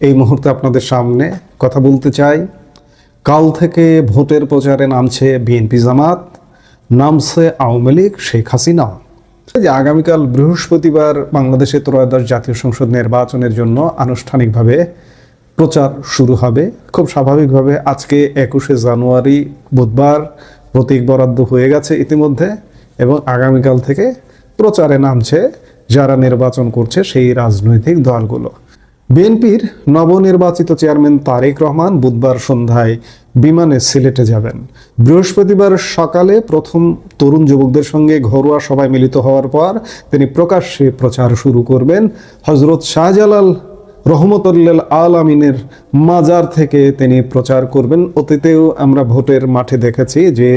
এই মুহূর্তে আপনাদের সামনে কথা বলতে চাই। কাল থেকে ভোটের প্রচারে নামছে বিএনপি জামাত, নামছে আওয়ামী লীগ, শেখ হাসিনা। যে আগামীকাল বৃহস্পতিবার বাংলাদেশে ত্রয়োদশ জাতীয় সংসদ নির্বাচনের জন্য আনুষ্ঠানিকভাবে প্রচার শুরু হবে। খুব স্বাভাবিকভাবে আজকে একুশে জানুয়ারি বুধবার প্রতীক বরাদ্দ হয়ে গেছে ইতিমধ্যে এবং আগামীকাল থেকে প্রচারে নামছে যারা নির্বাচন করছে সেই রাজনৈতিক দলগুলো। বিএনপির নবনির্বাচিত চেয়ারম্যান তারেক রহমান বুধবার সন্ধ্যায় বিমানে সিলেটে যাবেন। বৃহস্পতিবার সকালে প্রথম তরুণ যুবকদের সঙ্গে ঘরোয়া সভায় মিলিত হওয়ার পর তিনি প্রকাশ্যে প্রচার শুরু করবেন। হজরত শাহজালাল রহমতুল্লাল আলমিনের মাজার থেকে তিনি প্রচার করবেন। অতীতেও আমরা ভোটের মাঠে দেখেছি যে,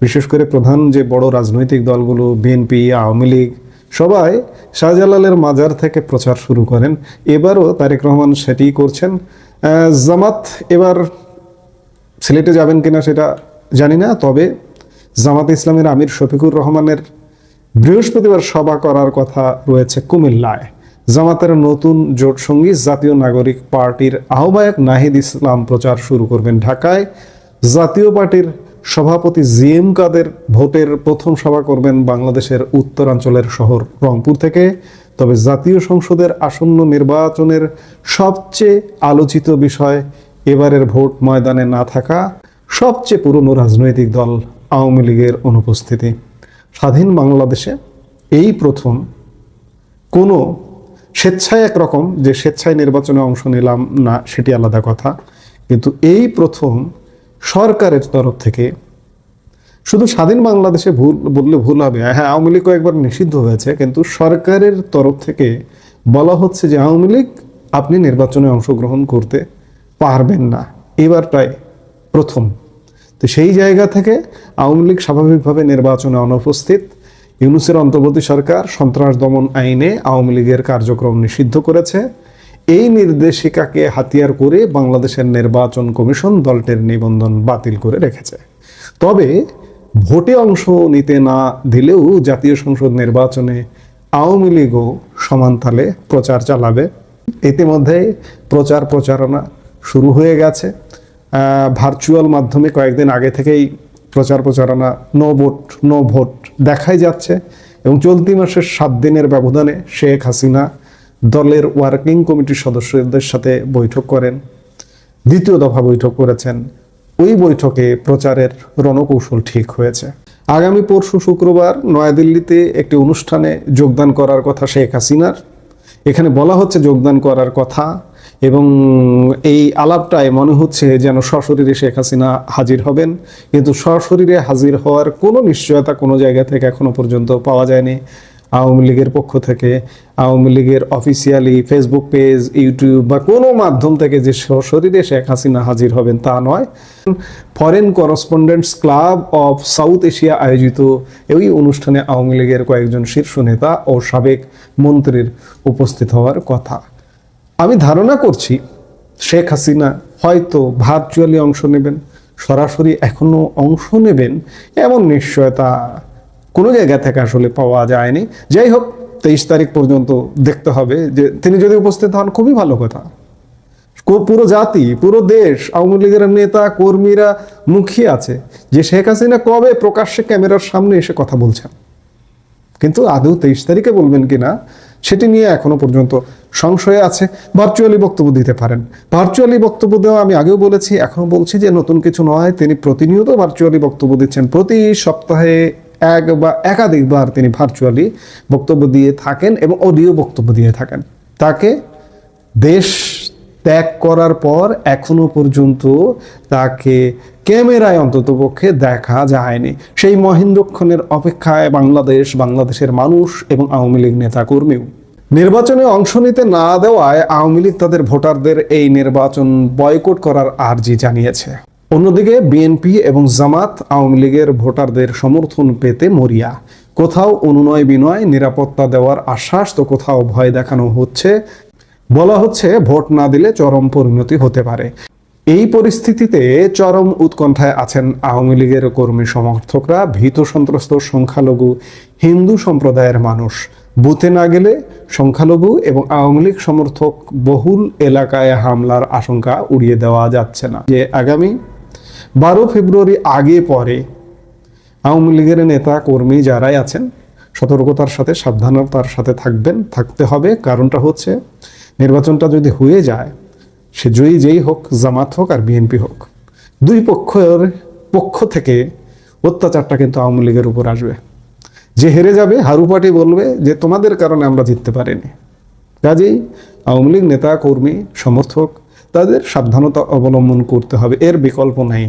বিশেষ করে প্রধান যে বড় রাজনৈতিক দলগুলো, বিএনপি, আওয়ামী লীগ সবাই শাহজালালের মাজার থেকে প্রচার শুরু করেন। এবারও তারেক রহমান সেটিই করছেন। জামাত এবার সিলেটে যাবেন কিনা সেটা জানি না, তবে জামাত ইসলামের আমির শফিকুর রহমানের বৃহস্পতিবার সভা করার কথা রয়েছে কুমিল্লায়। জামাতের নতুন জোট সঙ্গী জাতীয় নাগরিক পার্টির আহ্বায়ক নাহিদ ইসলাম প্রচার শুরু করবেন ঢাকায়। জাতীয় পার্টির সভাপতি জি এম কাদের ভোটের প্রথম সভা করবেন বাংলাদেশের উত্তরাঞ্চলের শহর রংপুর থেকে। তবে জাতীয় সংসদের আসন্ন নির্বাচনের সবচেয়ে আলোচিত বিষয়, এবারের ভোট ময়দানে না থাকা সবচেয়ে পুরনো রাজনৈতিক দল আওয়ামী লীগের অনুপস্থিতি। স্বাধীন বাংলাদেশে এই প্রথম কোনো স্বেচ্ছায় একরকম যে স্বেচ্ছায় নির্বাচনে অংশ নিলাম না, সেটি আলাদা কথা। কিন্তু এই প্রথম সরকারের তরফ থেকে শুধু স্বাধীন বাংলাদেশে ভুল বললে ভুল হবে। হ্যাঁ আওয়ামী লীগ একবার নিষিদ্ধ হয়েছে, কিন্তু সরকারের তরফ থেকে বলা হচ্ছে যে আওয়ামী লীগ আপনি নির্বাচনে অংশগ্রহণ করতে পারবেন না। এবারটাই প্রথম। তো সেই জায়গা থেকে আওয়ামী লীগ স্বাভাবিকভাবে নির্বাচনে অনুপস্থিত। ইউনুসের অন্তর্বর্তী সরকার সন্ত্রাস দমন আইনে আওয়ামী লীগের কার্যক্রম নিষিদ্ধ করেছে। এই নির্দেশিকাকে হাতিয়ার করে বাংলাদেশের নির্বাচন কমিশন দলটির নিবন্ধন বাতিল করে রেখেছে। তবে ভোটে অংশ নিতে না দিলেও জাতীয় সংসদ নির্বাচনে আওয়ামী লীগও সমান তালে প্রচার চালাবে। ইতিমধ্যে প্রচার প্রচারণা শুরু হয়ে গেছে। ভার্চুয়াল মাধ্যমে কয়েকদিন আগে থেকেই প্রচার প্রচারণা, নো ভোট নো ভোট দেখাই যাচ্ছে এবং চলতি মাসের সাত দিনের ব্যবধানে শেখ হাসিনা দলের ওয়ার্কিং কমিটির সদস্যদের সাথে বৈঠক করেন। দ্বিতীয় দফা বৈঠক করেছেন। ওই বৈঠকে প্রচারের রণকৌশল ঠিক হয়েছে। আগামী পরশু শুক্রবার নয়াদিল্লিতে একটি অনুষ্ঠানে যোগদান করার কথা শেখ হাসিনার। এখানে বলা হচ্ছে যোগদান করার কথা এবং এই আলাপটায় মনে হচ্ছে যেন সশরীরে শেখ হাসিনা হাজির হবেন। কিন্তু সশরীরে হাজির হওয়ার কোনো নিশ্চয়তা কোনো জায়গা থেকে এখনও পর্যন্ত পাওয়া যায়নি। আওয়ামী লীগের পক্ষ থেকে, আওয়ামী লীগের অফিসিয়ালি ফেসবুক পেজ ইউটিউব বা কোনো মাধ্যম থেকে যে সশরীরে শেখ হাসিনা হাজির হবেন তা নয়। Foreign correspondents club of South Asia আয়োজিত এই অনুষ্ঠানে আওয়ামী লীগের কয়েকজন শীর্ষ নেতা ও সাবেক মন্ত্রীর উপস্থিত হওয়ার কথা। আমি ধারণা করছি শেখ হাসিনা হয়তো ভার্চুয়ালি অংশ নেবেন, সরাসরি এখনও অংশ নেবেন, এমন নিশ্চয়তা কোনো জায়গা থেকে আসলে পাওয়া যায়নি। যাই হোক, তেইশ তারিখ পর্যন্ত দেখতে হবে যে তিনি যদি উপস্থিত হন, খুবই ভালো কথা। কো- পুরো জাতি, পুরো দেশ, আওয়ামী লীগের নেতা, কর্মীরা মুখিয়ে আছে যে শেখ হাসিনা কবে প্রকাশ্যে ক্যামেরার সামনে এসে কথা বলছেন। কিন্তু আদৌ তেইশ তারিখে বলবেন কিনা, সেটি নিয়ে এখনও পর্যন্ত সংশয়ে আছে। ভার্চুয়ালি বক্তব্য দিতে পারেন। ভার্চুয়ালি বক্তব্য দেওয়া আমি আগেও বলেছি, এখনও বলছি যে নতুন কিছু নয়। তিনি প্রতিনিয়ত ভার্চুয়ালি বক্তব্য দিচ্ছেন প্রতি সপ্তাহে। এক বা একাধিকবার তিনি ভার্চুয়ালি বক্তব্য দিয়ে থাকেন এবং অডিও বক্তব্য দিয়ে থাকেন। তাকে দেশ ত্যাগ করার পর এখনও পর্যন্ত তাকে ক্যামেরায় অন্ততপক্ষে দেখা যায়নি। সেই মহেন্দ্রক্ষণের অপেক্ষায় বাংলাদেশ, বাংলাদেশের মানুষ এবং আওয়ামী লীগ নেতাকর্মীও। নির্বাচনে অংশ নিতে না দেওয়ায় আওয়ামী লীগ তাদের ভোটারদের এই নির্বাচন বয়কট করার আর্জি জানিয়েছে। অন্যদিকে বিএনপি এবং জামাত আওয়ামী লীগের ভোটারদের সমর্থন পেতে মরিয়া। কোথাও অনুনয় বিনয়, নিরাপত্তা দেওয়ার আশ্বাস তো কোথাও ভয় দেখানো হচ্ছে। বলা হচ্ছে ভোট না দিলে চরম পরিণতি হতে পারে। এই পরিস্থিতিতে চরম উৎকণ্ঠায় আছেন আওয়ামী লীগের কর্মী সমর্থকরা। ভীত সন্ত্রস্ত সংখ্যালঘু, হিন্দু সম্প্রদায়ের মানুষ। বুথে না গেলে সংখ্যালঘু এবং আওয়ামী লীগ সমর্থক বহুল এলাকায় হামলার আশঙ্কা উড়িয়ে দেওয়া যাচ্ছে না। যে আগামী বারো ফেব্রুয়ারি আগে পরে আওয়ামী লীগের নেতা কর্মী যারাই আছেন, সতর্কতার সাথে, সাবধানতার সাথে থাকবেন, থাকতে হবে। কারণটা হচ্ছে, নির্বাচনটা যদি হয়ে যায়, সে জয়ী যেই হোক, জামাত হোক আর বিএনপি হোক, দুই পক্ষের পক্ষ থেকে অত্যাচারটা কিন্তু আওয়ামী লীগের উপর আসবে। যে হেরে যাবে হারু পার্টি বলবে যে, তোমাদের কারণে আমরা জিততে পারিনি। কাজেই আওয়ামী লীগ নেতা, কর্মী, সমর্থক তাদের সাবধানতা অবলম্বন করতে হবে। এর বিকল্প নাই।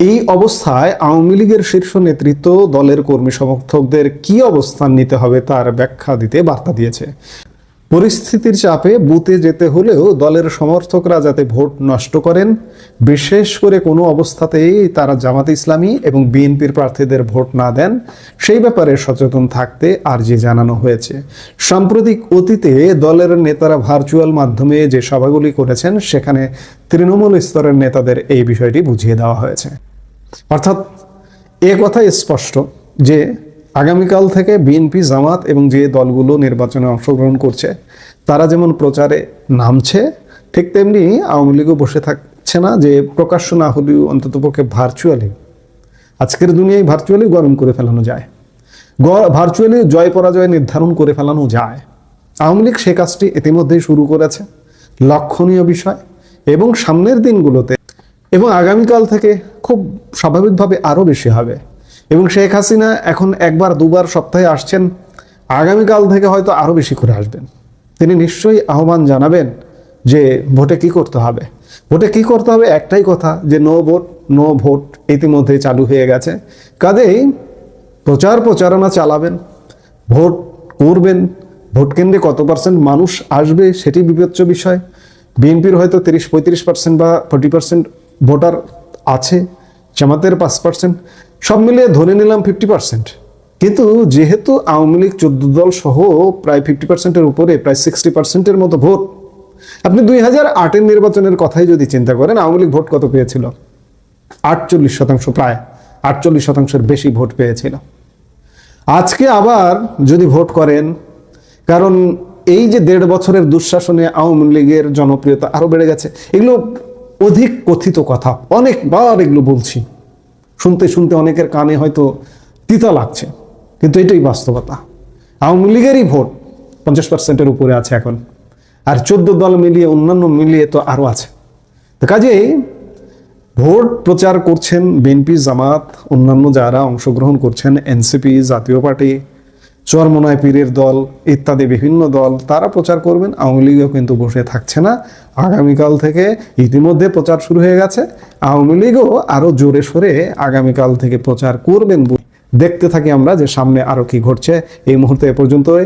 এই অবস্থায় আওয়ামী লীগের শীর্ষ নেতৃত্ব দলের কর্মী সমর্থকদের কি অবস্থান নিতে হবে তার ব্যাখ্যা দিতে বার্তা দিয়েছে। পরিস্থিতির চাপে বুথে যেতে হলেও দলের সমর্থকরা যাতে ভোট নষ্ট করেন, বিশেষ করে কোনো অবস্থাতেই তারা জামাত ইসলামী এবং বিএনপির প্রার্থীদের ভোট না দেন, সেই ব্যাপারে সচেতন থাকতে আর যে জানানো হয়েছে। সাম্প্রতিক অতীতে দলের নেতারা ভার্চুয়াল মাধ্যমে যে সভাগুলি করেছেন, সেখানে তৃণমূল স্তরের নেতাদের এই বিষয়টি বুঝিয়ে দেওয়া হয়েছে। অর্থাৎ এ কথা স্পষ্ট যে আগামীকাল থেকে বিএনপি জামাত এবং যে দলগুলো নির্বাচনে অংশগ্রহণ করছে, তারা যেমন প্রচারে নামছে, ঠিক তেমনি আওয়ামী লীগও বসে থাকছে না যে প্রকাশ্য না হলেও অন্ততপক্ষে ভার্চুয়ালি আজকের দুনিয়ায় ভার্চুয়ালি গরম করে ফেলানো যায়। ভার্চুয়ালি জয় পরাজয় নির্ধারণ করে ফেলানো যায়। আওয়ামী লীগ সে কাজটি ইতিমধ্যেই শুরু করেছে। লক্ষণীয় বিষয় এবং সামনের দিনগুলোতে এবং আগামীকাল থেকে খুব স্বাভাবিকভাবে আরও বেশি হবে। এবং শেখ হাসিনা এখন একবার, দুবার সপ্তাহে আসছেন। আগামীকাল থেকে হয়তো আরও বেশি করে আসবেন। তিনি নিশ্চয়ই আহ্বান জানাবেন যে ভোটে কি করতে হবে। ভোটে কি করতে হবে একটাই কথা, যে নো ভোট নো ভোট ইতিমধ্যে চালু হয়ে গেছে। কাজেই প্রচার প্রচারণা চালাবেন, ভোট করবেন, ভোট কেন্দ্রে কত পার্সেন্ট মানুষ আসবে সেটি বিবেচ্য বিষয়। বিএনপির হয়তো তিরিশ, পঁয়ত্রিশ পার্সেন্ট বা ফোর্টি পার্সেন্ট ভোটার আছে, জামাতের পাঁচ পার্সেন্ট সব মিলিয়ে ধরে নিলাম ফিফটি পার্সেন্ট কিন্তু যেহেতু আওয়ামী লীগ চোদ্দ দল সহ প্রায় ফিফটি পার্সেন্টের উপরে, প্রায় সিক্সটি পার্সেন্টের মতো ভোট, আপনি দুই হাজার আটের নির্বাচনের কথাই যদি চিন্তা করেন, আওয়ামী লীগ ভোট কত পেয়েছিল? আটচল্লিশ শতাংশ প্রায়, আটচল্লিশ শতাংশের বেশি ভোট পেয়েছিল। আজকে আবার যদি ভোট করেন, কারণ এই যে দেড় বছরের দুঃশাসনে আওয়ামী লীগের জনপ্রিয়তা আরও বেড়ে গেছে, এগুলো অধিক কথিত কথা, অনেকবার এগুলো বলছি। শুনতে শুনতে অনেকের কানে হয়তো তিতা লাগছে। কিন্তু এটাই বাস্তবতা। আওয়ামী লীগেরই ভোট পঞ্চাশ পার্সেন্টের উপরে আছে এখন। আর চোদ্দ দল মিলিয়ে, অন্যান্য মিলিয়ে তো আরও আছে। তো কাজেই ভোট প্রচার করছেন বিএনপি, জামাত, অন্যান্য যারা অংশগ্রহণ করছেন, এনসিপি, জাতীয় পার্টি চরমনায় পীরের দল ইত্যাদি বিভিন্ন দল, তারা প্রচার করবেন। আওয়ামী লীগও কিন্তু বসে থাকছে না। আগামীকাল থেকে ইতিমধ্যে প্রচার শুরু হয়ে গেছে। আওয়ামী লীগও আরও জোরে সোরে আগামীকাল থেকে প্রচার করবেন দেখতে থাকি আমরা যে সামনে আরও কি ঘটছে। এই মুহূর্তে এ পর্যন্তই।